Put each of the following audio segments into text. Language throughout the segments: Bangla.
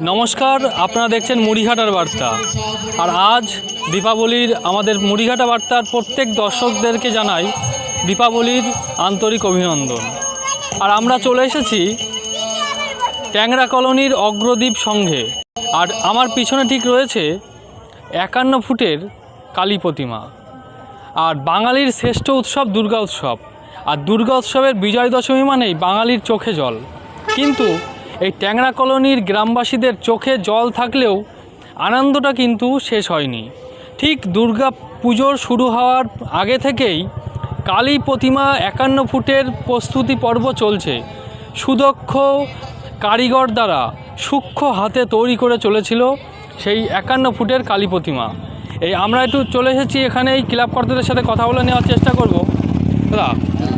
নমস্কার, আপনারা দেখছেন মুড়িঘাটার বার্তা। আর আজ দীপাবলির আমাদের মুড়িঘাটা বার্তার প্রত্যেক দর্শকদেরকে জানাই দীপাবলির আন্তরিক অভিনন্দন। আর আমরা চলে এসেছি ট্যাংরা কলোনির অগ্রদ্বীপ সংঘে আর আমার পিছনে ঠিক রয়েছে একান্ন ফুটের কালী প্রতিমা। আর বাঙালির শ্রেষ্ঠ উৎসব দুর্গা উৎসব। আর দুর্গা উৎসবের বিজয় দশমী মানেই বাঙালির চোখে জল। কিন্তু এই ট্যাংরা কলোনির গ্রামবাসীদের চোখে জল থাকলেও আনন্দটা কিন্তু শেষ হয়নি। ঠিক দুর্গা পুজোর শুরু হওয়ার আগে থেকেই কালী প্রতিমা একান্ন ফুটের প্রস্তুতি পর্ব চলছে। সুদক্ষ কারিগর দ্বারা সূক্ষ্ম হাতে তৈরি করে চলেছিল সেই একান্ন ফুটের কালী প্রতিমা। এই আমরা একটু চলে এসেছি এখানে এই ক্লাব কর্তাদের সাথে কথা বলে নেওয়ার চেষ্টা করব। দাদা,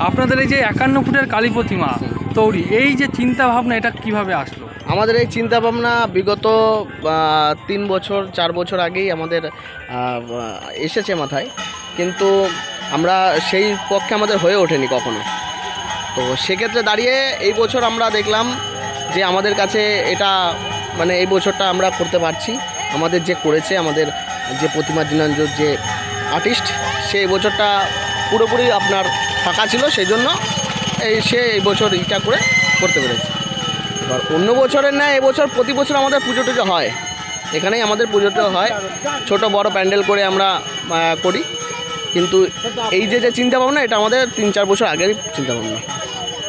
আপনাদের এই যে একান্ন ফুটের কালী প্রতিমা তৈরি। এই যে চিন্তা ভাবনা এটা কীভাবে আসলো? আমাদের এই চিন্তা ভাবনা বিগত তিন বছর, চার বছর আগেই আমাদের এসেছে মাথায়। কিন্তু আমরা সেই পক্ষে আমাদের হয়ে ওঠেনি কখনো। তো সেক্ষেত্রে দাঁড়িয়ে এই বছর আমরা দেখলাম যে আমাদের কাছে এটা মানে এই বছরটা আমরা করতে পারছি। আমাদের যে করেছে, আমাদের যে প্রতিমা দিনাঞ্জন যে আর্টিস্ট, সে বছরটা পুরোপুরি আপনার ফাঁকা ছিল। সেই জন্য এই সে এই বছর ইটা করে করতে পেরেছে। এবার অন্য বছরের না এবছর প্রতি বছর আমাদের পুজো টুজো হয়। এখানেই আমাদের পুজোটা হয়। ছোট বড় প্যান্ডেল করে আমরা করি। কিন্তু এই যে যে চিন্তা ভাবনা এটা আমাদের তিন চার বছর আগের চিন্তা ভাবনা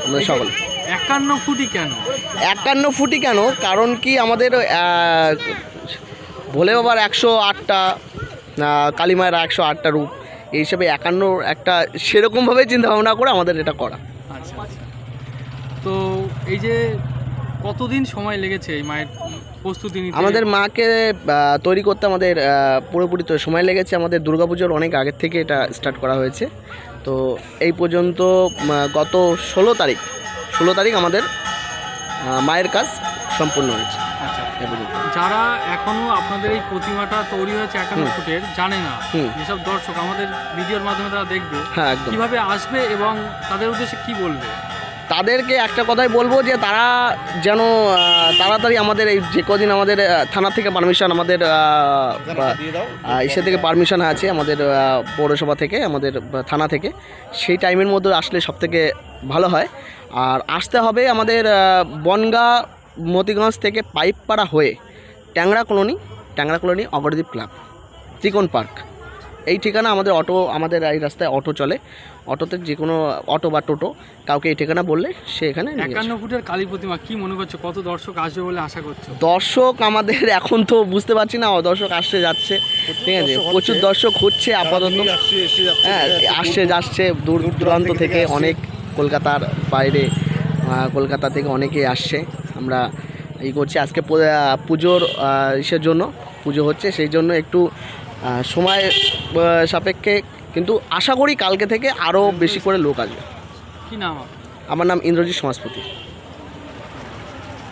আমাদের সকলে একান্ন ফুটি কেন? একান্ন ফুটি কেন? কারণ কি আমাদের ভোলে বাবার একশো আটটা কালী মায়ের একশো আটটা রূপ। এই হিসেবে একান্ন একটা সেরকমভাবে চিন্তা ভাবনা করে আমাদের এটা করা। তো এই যে কতদিন সময় লেগেছে এই মায়ের প্রস্তুতি নিতে? আমাদের মাকে তৈরি করতে আমাদের পুরোপুরি তো সময় লেগেছে। আমাদের দুর্গাপুজোর অনেক আগের থেকে এটা স্টার্ট করা হয়েছে। তো এই পর্যন্ত গত ষোলো তারিখ ষোলো তারিখ আমাদের মায়ের কাজ সম্পূর্ণ হয়েছে। যারা এখনও আপনাদের এই প্রতিমাটা তৈরি হয়েছে একান্ন ফুটের জানে না। হুম। যেসব দর্শক আমাদের ভিডিওর মাধ্যমে তারা দেখবে হ্যাঁ কীভাবে আসবে এবং তাদের উদ্দেশ্যে কি বলবে? তাদেরকে একটা কথাই বলব যে তারা যেন তাড়াতাড়ি আমাদের এই যে কদিন আমাদের থানা থেকে পারমিশন আমাদের ইসে থেকে পারমিশন আছে আমাদের পৌরসভা থেকে আমাদের থানা থেকে। সেই টাইমের মধ্যে আসলে সব থেকে ভালো হয়। আর আসতে হবে আমাদের বনগা মতিগঞ্জ থেকে পাইপপাড়া হয়ে Tangra colony Tangra colony Agradwip club Trikon park. এই ঠিকানা আমাদের অটো আমাদের এই রাস্তায় অটো চলে। অটোতে যে কোনো অটো বা টোটো কাউকে এই ঠিকানা বললে সে এখানে নিয়ে একান্ন ফুটের কালী প্রতিমা কি মনে করছ? কত দর্শক আসবে বলে আশা করছ? দর্শক আমাদের এখন তো বুঝতে পারছি না দর্শক আসছে যাচ্ছে। ঠিক আছে প্রচুর দর্শক হচ্ছে আপাতত। হ্যাঁ আসছে যাচ্ছে দূর দূরান্ত থেকে অনেক কলকাতার বাইরে কলকাতা থেকে অনেকেই আসছে। আমরা ই করছি আজকে পুজোর ইসের জন্য পুজো হচ্ছে সেই জন্য একটু সময় সাপেক্ষে কিন্তু আশা করি কালকে থেকে আরও বেশি করে লোক আসবে। কী নাম আমার নাম ইন্দ্রজিৎ সমাজপতি।